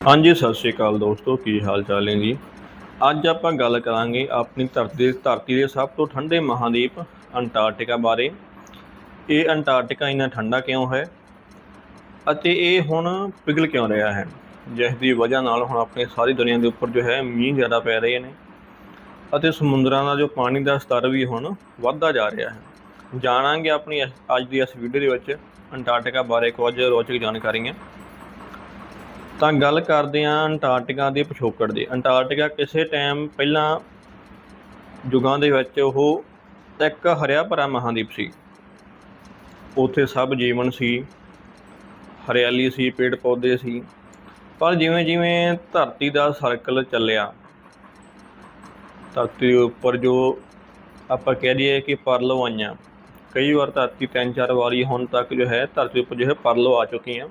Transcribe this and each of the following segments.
ਹਾਂਜੀ, ਸਤਿ ਸ਼੍ਰੀ ਅਕਾਲ ਦੋਸਤੋ, ਕੀ ਹਾਲ ਚਾਲ ਹੈ ਜੀ? ਅੱਜ ਆਪਾਂ ਗੱਲ ਕਰਾਂਗੇ ਆਪਣੀ ਧਰਤੀ ਧਰਤੀ ਦੇ ਸਭ ਤੋਂ ਠੰਡੇ ਮਹਾਦੀਪ ਅੰਟਾਰਕਟਿਕਾ ਬਾਰੇ। ਇਹ ਅੰਟਾਰਕਟਿਕਾ ਇੰਨਾ ਠੰਡਾ ਕਿਉਂ ਹੈ ਅਤੇ ਇਹ ਹੁਣ ਪਿਘਲ ਕਿਉਂ ਰਿਹਾ ਹੈ? ਜਿਸ ਦੀ ਵਜ੍ਹਾ ਨਾਲ ਹੁਣ ਆਪਣੀ ਸਾਰੀ ਦੁਨੀਆ ਦੇ ਉੱਪਰ ਜੋ ਹੈ ਮੀਂਹ ਜ਼ਿਆਦਾ ਪੈ ਰਹੇ ਨੇ ਅਤੇ ਸਮੁੰਦਰਾਂ ਦਾ ਜੋ ਪਾਣੀ ਦਾ ਸਤਰ ਵੀ ਹੁਣ ਵੱਧਦਾ ਜਾ ਰਿਹਾ ਹੈ। ਜਾਣਾਂਗੇ ਆਪਣੀ ਅੱਜ ਦੀ ਇਸ ਵੀਡੀਓ ਦੇ ਵਿੱਚ ਅੰਟਾਰਕਟਿਕਾ ਬਾਰੇ ਕੁਝ ਰੋਚਕ ਜਾਣਕਾਰੀਆਂ। ਤਾਂ ਗੱਲ ਕਰਦੇ ਹਾਂ ਅੰਟਾਰਕਟਿਕਾ ਦੇ ਪਿਛੋਕੜ ਦੀ। ਅੰਟਾਰਕਟਿਕਾ ਕਿਸੇ ਟਾਈਮ ਪਹਿਲਾਂ ਯੁੱਗਾਂ ਦੇ ਵਿੱਚ ਉਹ ਇੱਕ ਹਰਿਆ ਭਰਾ ਮਹਾਦੀਪ ਸੀ। ਉੱਥੇ ਸਭ ਜੀਵਨ ਸੀ, ਹਰਿਆਲੀ ਸੀ, ਪੇੜ ਪੌਦੇ ਸੀ। ਪਰ ਜਿਵੇਂ ਜਿਵੇਂ ਧਰਤੀ ਦਾ ਸਰਕਲ ਚੱਲਿਆ, ਧਰਤੀ ਦੇ ਉੱਪਰ ਜੋ ਆਪਾਂ ਕਹਿ ਦਈਏ ਕਿ ਪਰਲੋ ਆਈਆਂ, ਕਈ ਵਾਰ ਧਰਤੀ ਤਿੰਨ ਚਾਰ ਵਾਰੀ ਹੁਣ ਤੱਕ ਜੋ ਹੈ ਧਰਤੀ ਉੱਪਰ ਜੋ ਹੈ ਪਰਲੋ ਆ ਚੁੱਕੀ ਚੁੱਕੀਆਂ।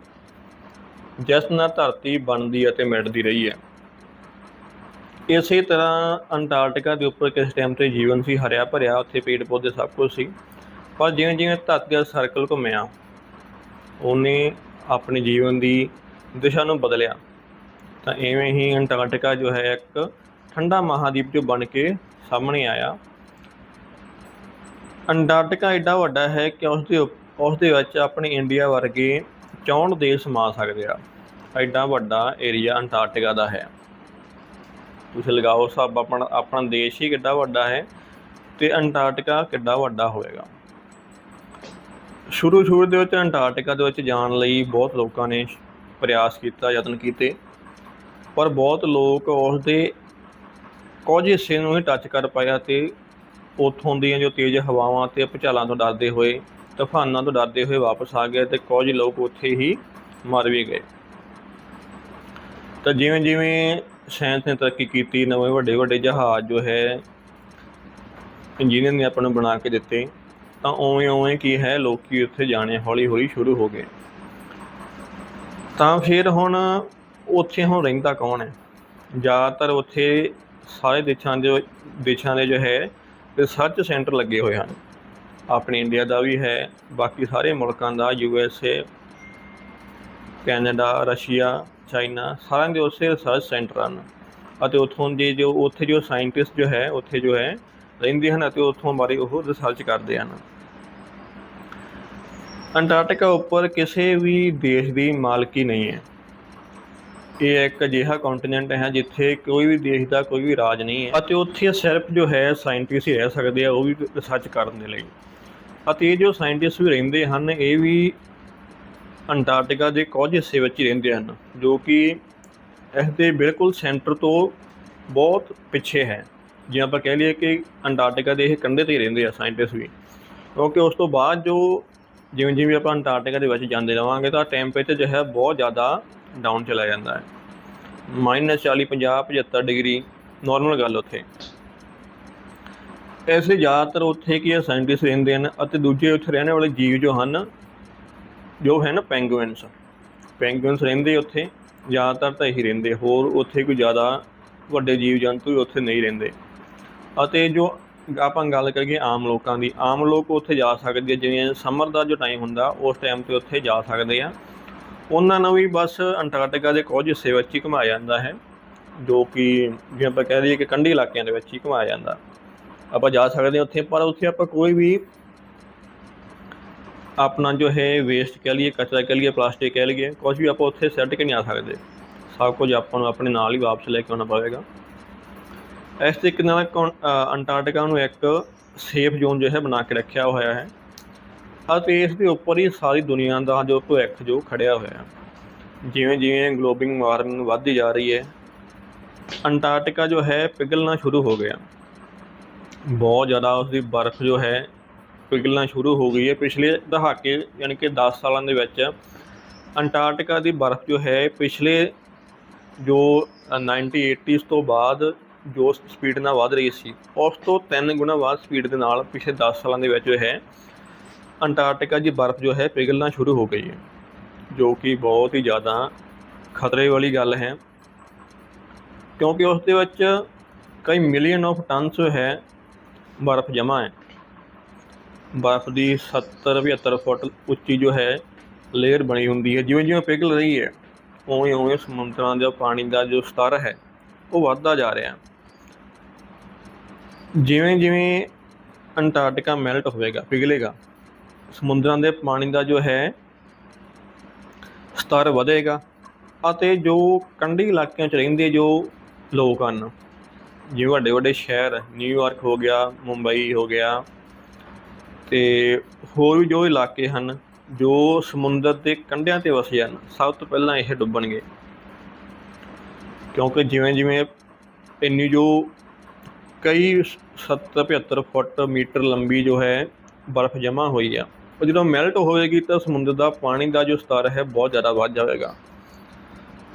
ਜਿਸ ਨਾਲ ਧਰਤੀ ਬਣਦੀ ਅਤੇ ਮਿਟਦੀ ਰਹੀ ਹੈ। ਇਸੇ ਤਰ੍ਹਾਂ ਅੰਟਾਰਕਟਿਕਾ ਦੇ ਉੱਪਰ ਕਿਸ ਟਾਈਮ ਤੇ ਜੀਵਨ ਸੀ, ਹਰਿਆ ਭਰਿਆ, ਉੱਥੇ ਪੇੜ ਪੌਦੇ ਸਭ ਕੁਝ ਸੀ। ਪਰ ਜਿਵੇਂ ਜਿਵੇਂ ਧਰਤੀ ਦਾ ਸਰਕਲ ਘੁੰਮਿਆ, ਉਹਨੇ ਆਪਣੇ ਜੀਵਨ ਦੀ ਦਿਸ਼ਾ ਨੂੰ ਬਦਲਿਆ। ਤਾਂ ਐਵੇਂ ਹੀ ਅੰਟਾਰਕਟਿਕਾ ਜੋ ਹੈ, ਇੱਕ ਠੰਡਾ ਮਹਾਦੀਪ ਜੋ ਬਣ ਕੇ ਸਾਹਮਣੇ ਆਇਆ। ਅੰਟਾਰਕਟਿਕਾ ਐਡਾ ਵੱਡਾ ਹੈ ਕਿ ਉਸ ਦੇ ਉੱਪ- ਉਸ ਦੇ ਵਿੱਚ ਆਪਣੇ ਇੰਡੀਆ ਵਰਗੇ 64 ਦੇਸ਼ ਸਮਾ ਸਕਦੇ ਆ। ਐਡਾ ਵੱਡਾ ਏਰੀਆ ਅੰਟਾਰਕਟਿਕਾ ਦਾ ਹੈ। ਤੁਸੀਂ ਲਗਾਓ ਸਭ ਆਪਣਾ ਆਪਣਾ ਦੇਸ਼ ਹੀ ਕਿੱਡਾ ਵੱਡਾ ਹੈ ਤੇ ਅੰਟਾਰਕਟਿਕਾ ਕਿੱਡਾ ਵੱਡਾ ਹੋਵੇਗਾ ਸ਼ੁਰੂ ਸ਼ੁਰੂ ਦੇ ਵਿੱਚ ਅੰਟਾਰਕਟਿਕਾ ਦੇ ਵਿੱਚ ਜਾਣ ਲਈ ਬਹੁਤ ਲੋਕਾਂ ਨੇ ਪ੍ਰਯਾਸ ਕੀਤਾ, ਯਤਨ ਕੀਤੇ। ਪਰ ਬਹੁਤ ਲੋਕ ਉਸ ਦੇ ਕੁਝ ਹਿੱਸੇ ਨੂੰ ਹੀ ਟੱਚ ਕਰ ਪਾਇਆ ਤੇ ਉੱਥੋਂ ਦੀਆਂ ਜੋ ਤੇਜ਼ ਹਵਾਵਾਂ ਤੇ ਭੁਚਾਲਾਂ ਤੋਂ ਡਰਦੇ ਹੋਏ ਤੂਫਾਨਾਂ ਤੋਂ ਡਰਦੇ ਹੋਏ ਵਾਪਸ ਆ ਗਏ ਤੇ ਕੁਝ ਲੋਕ ਉੱਥੇ ਹੀ ਮਰ ਵੀ ਗਏ। ਤਾਂ ਜਿਵੇਂ ਜਿਵੇਂ ਸਾਇੰਸ ਨੇ ਤਰੱਕੀ ਕੀਤੀ, ਨਵੇਂ ਵੱਡੇ ਵੱਡੇ ਜਹਾਜ਼ ਜੋ ਹੈ, ਇੰਜੀਨੀਅਰ ਨੇ ਆਪਾਂ ਨੂੰ ਬਣਾ ਕੇ ਦਿੱਤੇ, ਤਾਂ ਉਵੇਂ ਉਵੇਂ ਕੀ ਹੈ, ਲੋਕੀ ਉੱਥੇ ਜਾਣੇ ਹੌਲੀ ਹੌਲੀ ਸ਼ੁਰੂ ਹੋ ਗਏ। ਤਾਂ ਫਿਰ ਹੁਣ ਉੱਥੇ ਹੁਣ ਰਹਿੰਦਾ ਕੌਣ ਹੈ? ਜ਼ਿਆਦਾਤਰ ਉੱਥੇ ਸਾਰੇ ਦੇਸ਼ਾਂ ਦੇ ਦੇਸ਼ਾਂ ਦੇ ਜੋ ਹੈ, ਰਿਸਰਚ ਸੈਂਟਰ ਲੱਗੇ ਹੋਏ ਹਨ। ਆਪਣੇ ਇੰਡੀਆ ਦਾ ਵੀ ਹੈ, ਬਾਕੀ ਸਾਰੇ ਮੁਲਕਾਂ ਦਾ U S A Canada Russia China ਸਾਰਿਆਂ ਦੇ ਉਸੇ ਰਿਸਰਚ ਸੈਂਟਰ ਹਨ। ਅਤੇ ਉੱਥੋਂ ਦੇ ਜੋ, ਉੱਥੇ ਜੋ ਸਾਇੰਟਿਸਟ ਜੋ ਹੈ, ਉੱਥੇ ਜੋ ਹੈ, ਰਹਿੰਦੇ ਹਨ ਅਤੇ ਉੱਥੋਂ ਬਾਰੇ ਉਹ ਰਿਸਰਚ ਕਰਦੇ ਹਨ। ਅੰਟਾਰਕਟਿਕਾ ਉੱਪਰ ਕਿਸੇ ਵੀ ਦੇਸ਼ ਦੀ ਮਾਲਕੀ ਨਹੀਂ ਹੈ। ਇਹ ਇੱਕ ਅਜਿਹਾ ਕੰਟੀਨੈਂਟ ਹੈ ਜਿੱਥੇ ਕੋਈ ਵੀ ਦੇਸ਼ ਦਾ ਕੋਈ ਵੀ ਰਾਜ ਨਹੀਂ ਹੈ ਅਤੇ ਉੱਥੇ ਸਿਰਫ ਜੋ ਹੈ ਸਾਇੰਟਿਸਟ ਹੀ ਰਹਿ ਸਕਦੇ ਆ, ਉਹ ਵੀ ਰਿਸਰਚ ਕਰਨ ਦੇ ਲਈ। ਅਤੇ ਇਹ ਜੋ ਸਾਇੰਟਿਸਟ ਵੀ ਰਹਿੰਦੇ ਹਨ, ਇਹ ਵੀ ਅੰਟਾਰਕਟਿਕਾ ਦੇ ਕੁਝ ਹਿੱਸੇ ਵਿੱਚ ਹੀ ਰਹਿੰਦੇ ਹਨ, ਜੋ ਕਿ ਇਸ ਦੇ ਬਿਲਕੁਲ ਸੈਂਟਰ ਤੋਂ ਬਹੁਤ ਪਿੱਛੇ ਹੈ। ਜੇ ਆਪਾਂ ਕਹਿ ਲਈਏ ਕਿ ਅੰਟਾਰਕਟਿਕਾ ਦੇ ਇਹ ਕੰਢੇ ਤੇ ਹੀ ਰਹਿੰਦੇ ਆ ਸਾਇੰਟਿਸਟ ਵੀ। ਕਿਉਂਕਿ ਉਸ ਤੋਂ ਬਾਅਦ ਜੋ ਜਿਵੇਂ ਜਿਵੇਂ ਆਪਾਂ ਅੰਟਾਰਕਟਿਕਾ ਦੇ ਵਿੱਚ ਜਾਂਦੇ ਰਵਾਂਗੇ, ਤਾਂ ਟੈਂਪਰੇਚਰ ਜੋ ਹੈ ਬਹੁਤ ਜ਼ਿਆਦਾ ਡਾਊਨ ਚਲਾ ਜਾਂਦਾ ਹੈ। ਮਾਈਨਸ 40 50 75 ਡਿਗਰੀ ਨਾਰਮਲ ਗੱਲ ਉੱਥੇ। ਐਸੇ ਜ਼ਿਆਦਾਤਰ ਉੱਥੇ ਕੀ ਹੈ? ਸਾਇੰਟਿਸਟ ਰਹਿੰਦੇ ਹਨ ਅਤੇ ਦੂਜੇ ਉੱਥੇ ਰਹਿਣ ਵਾਲੇ ਜੀਵ ਜੋ ਹਨ ਜੋ ਹਨ ਨਾ ਪੈਂਗੁਇਨਸ ਪੈਂਗੁਇਨਸ ਰਹਿੰਦੇ ਉੱਥੇ, ਜ਼ਿਆਦਾਤਰ ਤਾਂ ਇਹੀ ਰਹਿੰਦੇ। ਹੋਰ ਉੱਥੇ ਕੋਈ ਜ਼ਿਆਦਾ ਵੱਡੇ ਜੀਵ ਜੰਤੂ ਵੀ ਉੱਥੇ ਨਹੀਂ ਰਹਿੰਦੇ। ਅਤੇ ਜੋ ਆਪਾਂ ਗੱਲ ਕਰੀਏ ਆਮ ਲੋਕਾਂ ਦੀ, ਆਮ ਲੋਕ ਉੱਥੇ ਜਾ ਸਕਦੇ ਜਿਵੇਂ ਸਮਰ ਦਾ ਜੋ ਟਾਈਮ ਹੁੰਦਾ, ਉਸ ਟਾਈਮ ਤੇ ਉੱਥੇ ਜਾ ਸਕਦੇ ਆ। ਉਹਨਾਂ ਨੂੰ ਵੀ ਬਸ ਅੰਟਾਰਕਟਿਕਾ ਦੇ ਕੁਝ ਹਿੱਸੇ ਵਿੱਚ ਹੀ ਘੁਮਾਇਆ ਜਾਂਦਾ ਹੈ। ਜੋ ਕਿ ਜਿਵੇਂ ਆਪਾਂ ਕਹਿ ਦਈਏ ਕਿ ਕੰਢੀ ਇਲਾਕਿਆਂ ਦੇ ਵਿੱਚ ਹੀ ਘੁਮਾਇਆ ਜਾਂਦਾ। ਆਪਾਂ ਜਾ ਸਕਦੇ ਹਾਂ ਉੱਥੇ ਪਰ ਉੱਥੇ ਆਪਾਂ ਕੋਈ ਵੀ ਆਪਣਾ ਜੋ ਹੈ ਵੇਸਟ ਕਹਿ ਲਈਏ ਕਚਰਾ ਕਹਿ ਲਈਏ ਪਲਾਸਟਿਕ ਕਹਿ ਲਈਏ ਕੁਝ ਵੀ ਆਪਾਂ ਉੱਥੇ ਸੈੱਟ ਕੇ ਨਹੀਂ ਆ ਸਕਦੇ। ਸਭ ਕੁਝ ਆਪਾਂ ਨੂੰ ਆਪਣੇ ਨਾਲ ਹੀ ਵਾਪਸ ਲੈ ਕੇ ਆਉਣਾ ਪਵੇਗਾ। ਇਸ ਤਰੀਕੇ ਨਾਲ ਕੌਣ- ਅ, ਅੰਟਾਰਕਟਿਕਾ ਨੂੰ ਇੱਕ ਸੇਫ ਜ਼ੋਨ ਜੋ ਹੈ ਬਣਾ ਕੇ ਰੱਖਿਆ ਹੋਇਆ ਹੈ। ਅਤੇ ਇਸ ਦੇ ਉੱਪਰ ਹੀ ਸਾਰੀ ਦੁਨੀਆ ਦਾ ਜੋ ਭਵਿੱਖ ਜੋ ਖੜਿਆ ਹੋਇਆ ਹੈ। ਜਿਵੇਂ ਜਿਵੇਂ ਗਲੋਬਲ ਵਾਰਮਿੰਗ ਵੱਧਦੀ ਜਾ ਰਹੀ ਹੈ ਅੰਟਾਰਕਟਿਕਾ ਜੋ ਹੈ ਪਿਘਲਣਾ ਸ਼ੁਰੂ ਹੋ ਗਿਆ। ਬਹੁਤ ਜ਼ਿਆਦਾ ਉਸ ਦੀ ਬਰਫ਼ ਜੋ ਹੈ ਪਿਘਲਣਾ ਸ਼ੁਰੂ ਹੋ ਗਈ ਹੈ। ਪਿਛਲੇ ਦਹਾਕੇ ਯਾਨੀ ਕਿ 10 ਸਾਲਾਂ ਦੇ ਵਿੱਚ ਅੰਟਾਰਕਟਿਕਾ ਦੀ ਬਰਫ਼ ਜੋ ਹੈ, ਪਿਛਲੇ ਜੋ 1980s ਤੋਂ ਬਾਅਦ ਜੋ ਸਪੀਡ ਨਾਲ ਵਧ ਰਹੀ ਸੀ, ਉਸ ਤੋਂ 3 ਗੁਣਾ ਵੱਧ ਸਪੀਡ ਦੇ ਨਾਲ ਪਿਛਲੇ 10 ਸਾਲਾਂ ਦੇ ਵਿੱਚ ਜੋ ਹੈ, ਅੰਟਾਰਕਟਿਕਾ ਦੀ ਬਰਫ਼ ਜੋ ਹੈ ਪਿਘਲਣਾ ਸ਼ੁਰੂ ਹੋ ਗਈ ਹੈ, ਜੋ ਕਿ ਬਹੁਤ ਹੀ ਜ਼ਿਆਦਾ ਖਤਰੇ ਵਾਲੀ ਗੱਲ ਹੈ। ਕਿਉਂਕਿ ਉਸ ਦੇ ਵਿੱਚ ਕਈ ਮਿਲੀਅਨ ਆਫ ਟਨਸ ਹੈ ਬਰਫ਼ ਜਮ੍ਹਾਂ ਹੈ। ਬਰਫ਼ ਦੀ 70 75 ਫੁੱਟ ਉੱਚੀ ਜੋ ਹੈ, ਲੇਅਰ ਬਣੀ ਹੁੰਦੀ ਹੈ। ਜਿਵੇਂ ਜਿਵੇਂ ਪਿਘਲ ਰਹੀ ਹੈ, ਉਵੇਂ ਉਵੇਂ ਸਮੁੰਦਰਾਂ ਦਾ ਪਾਣੀ ਦਾ ਜੋ ਸਤਰ ਹੈ, ਉਹ ਵੱਧਦਾ ਜਾ ਰਿਹਾ ਜਿਵੇਂ ਜਿਵੇਂ ਅੰਟਾਰਕਟਿਕਾ ਮੈਲਟ ਹੋਵੇਗਾ, ਪਿਘਲੇਗਾ, ਸਮੁੰਦਰਾਂ ਦੇ ਪਾਣੀ ਦਾ ਜੋ ਹੈ, ਸਤਰ ਵਧੇਗਾ ਅਤੇ ਜੋ ਕੰਢੀ ਇਲਾਕਿਆਂ 'ਚ ਰਹਿੰਦੇ ਜੋ ਲੋਕ ਹਨ ਜਿਵੇਂ ਵੱਡੇ ਵੱਡੇ ਸ਼ਹਿਰ ਨਿਊਯਾਰਕ ਹੋ ਗਿਆ ਮੁੰਬਈ ਹੋ ਗਿਆ, ਤੇ ਹੋਰ ਵੀ ਜੋ ਇਲਾਕੇ ਹਨ, ਜੋ ਸਮੁੰਦਰ ਦੇ ਕੰਢਿਆਂ ਤੇ ਵਸੇ ਹਨ, ਸਭ ਤੋਂ ਪਹਿਲਾਂ ਇਹ ਡੁੱਬਣਗੇ। ਕਿਉਂਕਿ ਜਿਵੇਂ ਜਿਵੇਂ ਇੰਨੀ ਜੋ ਕਈ 70 75 ਫੁੱਟ ਮੀਟਰ ਲੰਬੀ ਜੋ ਹੈ, ਬਰਫ਼ ਜਮ੍ਹਾਂ ਹੋਈ ਆ, ਉਹ ਜਦੋਂ ਮੈਲਟ ਹੋਵੇਗੀ ਤਾਂ ਸਮੁੰਦਰ ਦਾ ਪਾਣੀ ਦਾ ਜੋ ਸਤਰ ਹੈ, ਬਹੁਤ ਜ਼ਿਆਦਾ ਵੱਧ ਜਾਵੇਗਾ।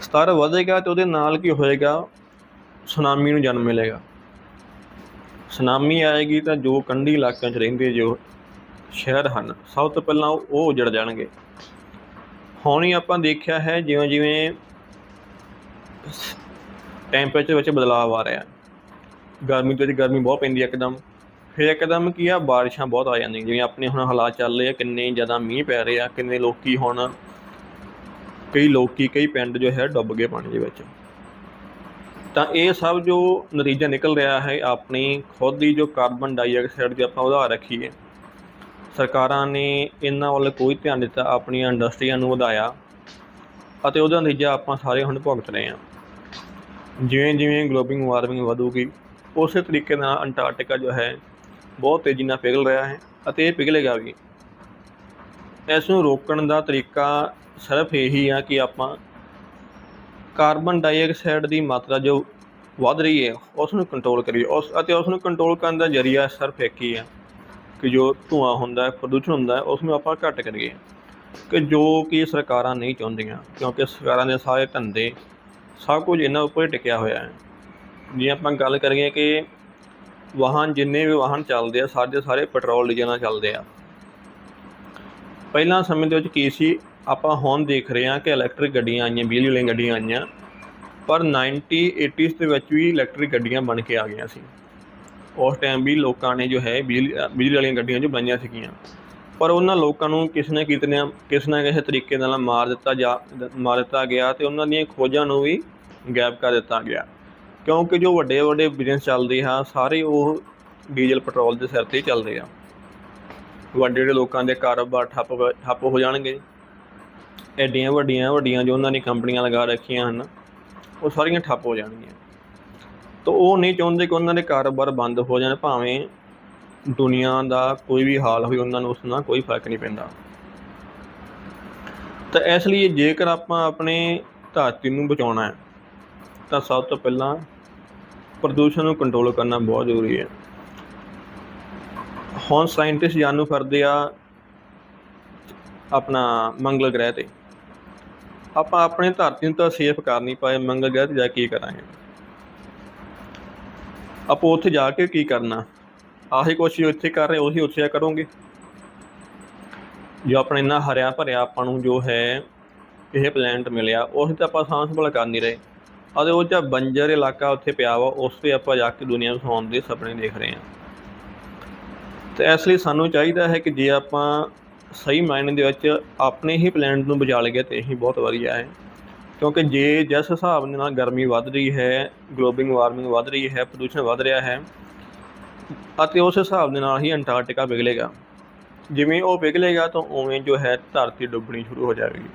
ਸਤਰ ਵਧੇਗਾ ਤੇ ਉਹਦੇ ਨਾਲ ਕੀ ਹੋਏਗਾ ਸੁਨਾਮੀ ਨੂੰ ਜਨਮ ਮਿਲੇਗਾ। ਸੁਨਾਮੀ ਆਏਗੀ ਤਾਂ ਜੋ ਕੰਢੀ ਇਲਾਕਿਆਂ 'ਚ ਰਹਿੰਦੇ ਜੋ ਸ਼ਹਿਰ ਹਨ, ਸਭ ਤੋਂ ਪਹਿਲਾਂ ਉਹ ਉਜੜ ਜਾਣਗੇ। ਹੁਣ ਹੀ ਆਪਾਂ ਦੇਖਿਆ ਹੈ ਜਿਵੇਂ ਜਿਵੇਂ ਟੈਂਪਰੇਚਰ ਵਿੱਚ ਬਦਲਾਅ ਆ ਰਿਹਾ। ਗਰਮੀ ਤੋਂ ਵਿੱਚ ਗਰਮੀ ਬਹੁਤ ਪੈਂਦੀ ਹੈ ਇੱਕਦਮ। ਫਿਰ ਇੱਕਦਮ ਕੀ ਆ, ਬਾਰਿਸ਼ਾਂ ਬਹੁਤ ਆ ਜਾਂਦੀਆਂ। ਜਿਵੇਂ ਆਪਣੇ ਹੁਣ ਹਾਲਾਤ ਚੱਲ ਰਹੇ ਆ, ਕਿੰਨੇ ਜ਼ਿਆਦਾ ਮੀਂਹ ਪੈ ਰਹੇ ਆ, ਕਿੰਨੇ ਲੋਕੀ ਹੁਣ ਕਈ ਲੋਕੀ, ਕਈ ਪਿੰਡ ਜੋ ਹੈ ਡੁੱਬ ਗਏ ਪਾਣੀ ਦੇ ਵਿੱਚ। ਤਾਂ ਇਹ ਸਭ ਜੋ ਨਤੀਜਾ ਨਿਕਲ ਰਿਹਾ ਹੈ, ਆਪਣੀ ਖੁਦ ਦੀ ਜੋ ਕਾਰਬਨ ਡਾਈਆਕਸਾਈਡ ਦੀ ਆਪਾਂ ਉਧਾਰ ਰੱਖੀਏ, ਸਰਕਾਰਾਂ ਨੇ ਇਹਨਾਂ ਵੱਲ ਕੋਈ ਧਿਆਨ ਦਿੱਤਾ, ਆਪਣੀਆਂ ਇੰਡਸਟਰੀਆਂ ਨੂੰ ਵਧਾਇਆ ਅਤੇ ਉਹਦਾ ਨਤੀਜਾ ਆਪਾਂ ਸਾਰੇ ਹੁਣ ਭੁਗਤ ਰਹੇ ਹਾਂ। ਜਿਵੇਂ ਜਿਵੇਂ ਗਲੋਬਲ ਵਾਰਮਿੰਗ ਵਧੂਗੀ, ਉਸੇ ਤਰੀਕੇ ਨਾਲ ਅੰਟਾਰਕਟਿਕਾ ਜੋ ਹੈ, ਬਹੁਤ ਤੇਜ਼ੀ ਨਾਲ ਪਿਘਲ ਰਿਹਾ ਹੈ ਅਤੇ ਇਹ ਪਿਘਲੇਗਾ ਵੀ। ਇਸ ਨੂੰ ਰੋਕਣ ਦਾ ਤਰੀਕਾ ਸਿਰਫ ਇਹੀ ਆ ਕਿ ਆਪਾਂ ਕਾਰਬਨ ਡਾਈਆਕਸਾਈਡ ਦੀ ਮਾਤਰਾ ਜੋ ਵੱਧ ਰਹੀ ਹੈ ਉਸ ਨੂੰ ਕੰਟਰੋਲ ਕਰੀਏ। ਉਸ ਅਤੇ ਉਸ ਨੂੰ ਕੰਟਰੋਲ ਕਰਨ ਦਾ ਜਰੀਆ ਸਿਰਫ ਇੱਕ ਹੀ ਹੈ ਕਿ ਜੋ ਧੂਆਂ ਹੁੰਦਾ ਹੈ, ਪ੍ਰਦੂਸ਼ਣ ਹੁੰਦਾ ਹੈ ਉਸ ਨੂੰ ਆਪਾਂ ਘੱਟ ਕਰੀਏ। ਕਿ ਜੋ ਕਿ ਸਰਕਾਰਾਂ ਨਹੀਂ ਚਾਹੁੰਦੀਆਂ, ਕਿਉਂਕਿ ਸਰਕਾਰਾਂ ਦੇ ਸਾਰੇ ਧੰਦੇ ਸਭ ਕੁਝ ਇਹਨਾਂ ਉੱਪਰ ਹੀ ਟਿਕਿਆ ਹੋਇਆ ਹੈ। ਜੇ ਆਪਾਂ ਗੱਲ ਕਰੀਏ ਕਿ ਵਾਹਨ ਜਿੰਨੇ ਵੀ ਵਾਹਨ ਚੱਲਦੇ ਆ ਸਾਰੇ ਸਾਰੇ ਪੈਟਰੋਲ, ਡੀਜ਼ਲ ਨਾਲ ਚੱਲਦੇ ਆ। ਪਹਿਲਾਂ ਸਮੇਂ ਦੇ ਵਿੱਚ ਕੀ ਸੀ? ਆਪਾਂ ਹੁਣ ਦੇਖ ਰਹੇ ਹਾਂ ਕਿ ਇਲੈਕਟ੍ਰਿਕ ਗੱਡੀਆਂ ਆਈਆਂ, ਬਿਜਲੀ ਵਾਲੀਆਂ ਗੱਡੀਆਂ ਆਈਆਂ, ਪਰ 90 80s ਦੇ ਵਿੱਚ ਵੀ ਇਲੈਕਟ੍ਰਿਕ ਗੱਡੀਆਂ ਬਣ ਕੇ ਆ ਗਈਆਂ ਸੀ। ਉਸ ਟਾਈਮ ਵੀ ਲੋਕਾਂ ਨੇ ਜੋ ਹੈ ਬਿਜਲੀ ਬਿਜਲੀ ਵਾਲੀਆਂ ਗੱਡੀਆਂ ਜੋ ਬਣਾਈਆਂ ਸੀਗੀਆਂ। ਪਰ ਉਹਨਾਂ ਲੋਕਾਂ ਨੂੰ ਕਿਸ ਨੇ ਕਿਤਨੇ ਕਿਸ ਨਾ ਕਿਸੇ ਤਰੀਕੇ ਨਾਲ ਮਾਰ ਦਿੱਤਾ ਜਾ, ਮਾਰ ਦਿੱਤਾ ਗਿਆ ਤੇ ਉਹਨਾਂ ਦੀਆਂ ਖੋਜਾਂ ਨੂੰ ਵੀ ਗਾਇਬ ਕਰ ਦਿੱਤਾ ਗਿਆ। ਕਿਉਂਕਿ ਜੋ ਵੱਡੇ ਵੱਡੇ ਬਿਜ਼ਨਸ ਚੱਲਦੇ ਆ, ਸਾਰੇ ਉਹ ਡੀਜ਼ਲ ਪੈਟਰੋਲ ਦੇ ਸਿਰ ਤੇ ਚੱਲਦੇ ਆ। ਵੱਡੇ ਵੱਡੇ ਲੋਕਾਂ ਦੇ ਕਾਰੋਬਾਰ ਠੱਪ ਠੱਪ ਹੋ ਜਾਣਗੇ। ਐਡੀਆਂ ਵੱਡੀਆਂ ਵੱਡੀਆਂ ਜੋ ਉਹਨਾਂ ਨੇ ਕੰਪਨੀਆਂ ਲਗਾ ਰੱਖੀਆਂ ਹਨ, ਉਹ ਸਾਰੀਆਂ ਠੱਪ ਹੋ ਜਾਣਗੀਆਂ। ਤਾਂ ਉਹ ਨਹੀਂ ਚਾਹੁੰਦੇ ਕਿ ਉਹਨਾਂ ਦੇ ਕਾਰੋਬਾਰ ਬੰਦ ਹੋ ਜਾਣ, ਭਾਵੇਂ ਦੁਨੀਆ ਦਾ ਕੋਈ ਵੀ ਹਾਲ ਹੋਵੇ, ਉਹਨਾਂ ਨੂੰ ਉਸ ਨਾਲ ਕੋਈ ਫ਼ਰਕ ਨਹੀਂ ਪੈਂਦਾ। ਤਾਂ ਇਸ ਲਈ ਜੇਕਰ ਆਪਾਂ ਆਪਣੇ ਧਰਤੀ ਨੂੰ ਬਚਾਉਣਾ ਹੈ, ਤਾਂ ਸਭ ਤੋਂ ਪਹਿਲਾਂ ਪ੍ਰਦੂਸ਼ਣ ਨੂੰ ਕੰਟਰੋਲ ਕਰਨਾ ਬਹੁਤ ਜ਼ਰੂਰੀ ਹੈ। ਹੁਣ ਸਾਇੰਟਿਸਟ ਜਾਣੂ ਫਿਰਦੇ ਆ ਆਪਣਾ ਮੰਗਲ ਗ੍ਰਹਿ ਤੇ। ਆਪਾਂ ਆਪਣੇ ਧਰਤੀ ਨੂੰ ਤਾਂ ਸੇਫ ਕਰ ਨਹੀਂ ਪਾਏ ਮੰਗਲ ਗ੍ਰਹਿ ਤੇ ਜਾ ਕੇ ਕੀ ਕਰਾਂਗੇ? ਆਪਾਂ ਉੱਥੇ ਜਾ ਕੇ ਕੀ ਕਰਨਾ? ਆਹੀ ਕੋਸ਼ਿਸ਼ ਉੱਥੇ ਕਰ ਰਹੇ, ਉਹੀ ਉੱਥੇ ਜਾ ਕਰੋਗੇ? ਜੋ ਆਪਣੇ ਇੰਨਾ ਹਰਿਆ ਭਰਿਆ ਆਪਾਂ ਨੂੰ ਜੋ ਹੈ, ਇਹ ਪਲੈਨਟ ਮਿਲਿਆ ਉਸ ਤੇ ਆਪਾਂ ਸਾਂਭ ਸੰਭਾਲ ਕਰ ਨਹੀਂ ਰਹੇ। ਅਤੇ ਉਹ ਜਿਹੜਾ ਬੰਜਰ ਇਲਾਕਾ ਉੱਥੇ ਪਿਆ ਵਾ, ਉਸ ਤੇ ਆਪਾਂ ਜਾ ਕੇ ਦੁਨੀਆ ਨੂੰ ਸੌਣ ਦੇ ਸੁਪਨੇ ਦੇਖ ਰਹੇ ਹਾਂ। ਤੇ ਇਸ ਲਈ ਸਾਨੂੰ ਚਾਹੀਦਾ ਹੈ ਕਿ ਜੇ ਆਪਾਂ ਸਹੀ ਮਾਇਨੇ ਦੇ ਵਿੱਚ ਆਪਣੇ ਹੀ ਪਲੈਨਟ ਨੂੰ ਬਚਾ ਲਈਏ ਤੇ ਇਹੀ ਬਹੁਤ ਵਧੀਆ ਹੈ। ਕਿਉਂਕਿ ਜੇ ਜਿਸ ਹਿਸਾਬ ਦੇ ਨਾਲ ਗਰਮੀ ਵੱਧ ਰਹੀ ਹੈ ਗਲੋਬਲ ਵਾਰਮਿੰਗ ਵੱਧ ਰਹੀ ਹੈ ਪ੍ਰਦੂਸ਼ਣ ਵੱਧ ਰਿਹਾ ਹੈ, ਅਤੇ ਉਸ ਹਿਸਾਬ ਦੇ ਨਾਲ ਹੀ ਅੰਟਾਰਕਟਿਕਾ ਪਿਘਲੇਗਾ ਜਿਵੇਂ ਉਹ ਪਿਘਲੇਗਾ ਤਾਂ ਉਵੇਂ ਜੋ ਹੈ ਧਰਤੀ ਡੁੱਬਣੀ ਸ਼ੁਰੂ ਹੋ ਜਾਵੇਗੀ।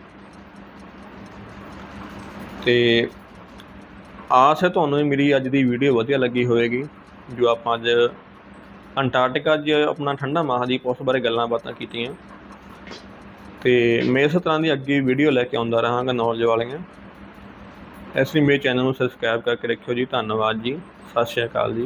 ਤੇ ਆਸ ਹੈ ਤੁਹਾਨੂੰ ਮੇਰੀ ਅੱਜ ਦੀ ਵੀਡੀਓ ਵਧੀਆ ਲੱਗੀ ਹੋਵੇਗੀ, ਜੋ ਆਪਾਂ ਅੱਜ ਅੰਟਾਰਕਟਿਕਾ 'ਚ ਆਪਣਾ ਠੰਡਾ ਮਹਾਦੀਪ ਉਸ ਬਾਰੇ ਗੱਲਾਂ ਬਾਤਾਂ ਕੀਤੀਆਂ। ਤੇ ਮੈਂ ਇਸ ਤਰ੍ਹਾਂ ਦੀ ਅੱਗੇ ਵੀਡੀਓ ਲੈ ਕੇ ਆਉਂਦਾ ਰਹਾਂਗਾ ਨੌਲੇਜ ਵਾਲੀਆਂ। ਇਸ ਲਈ ਮੇਰੇ ਚੈਨਲ ਨੂੰ ਸਬਸਕ੍ਰਾਈਬ ਕਰਕੇ ਰੱਖਿਓ ਜੀ। ਧੰਨਵਾਦ ਜੀ। ਸਤਿ ਸ਼੍ਰੀ ਅਕਾਲ ਜੀ।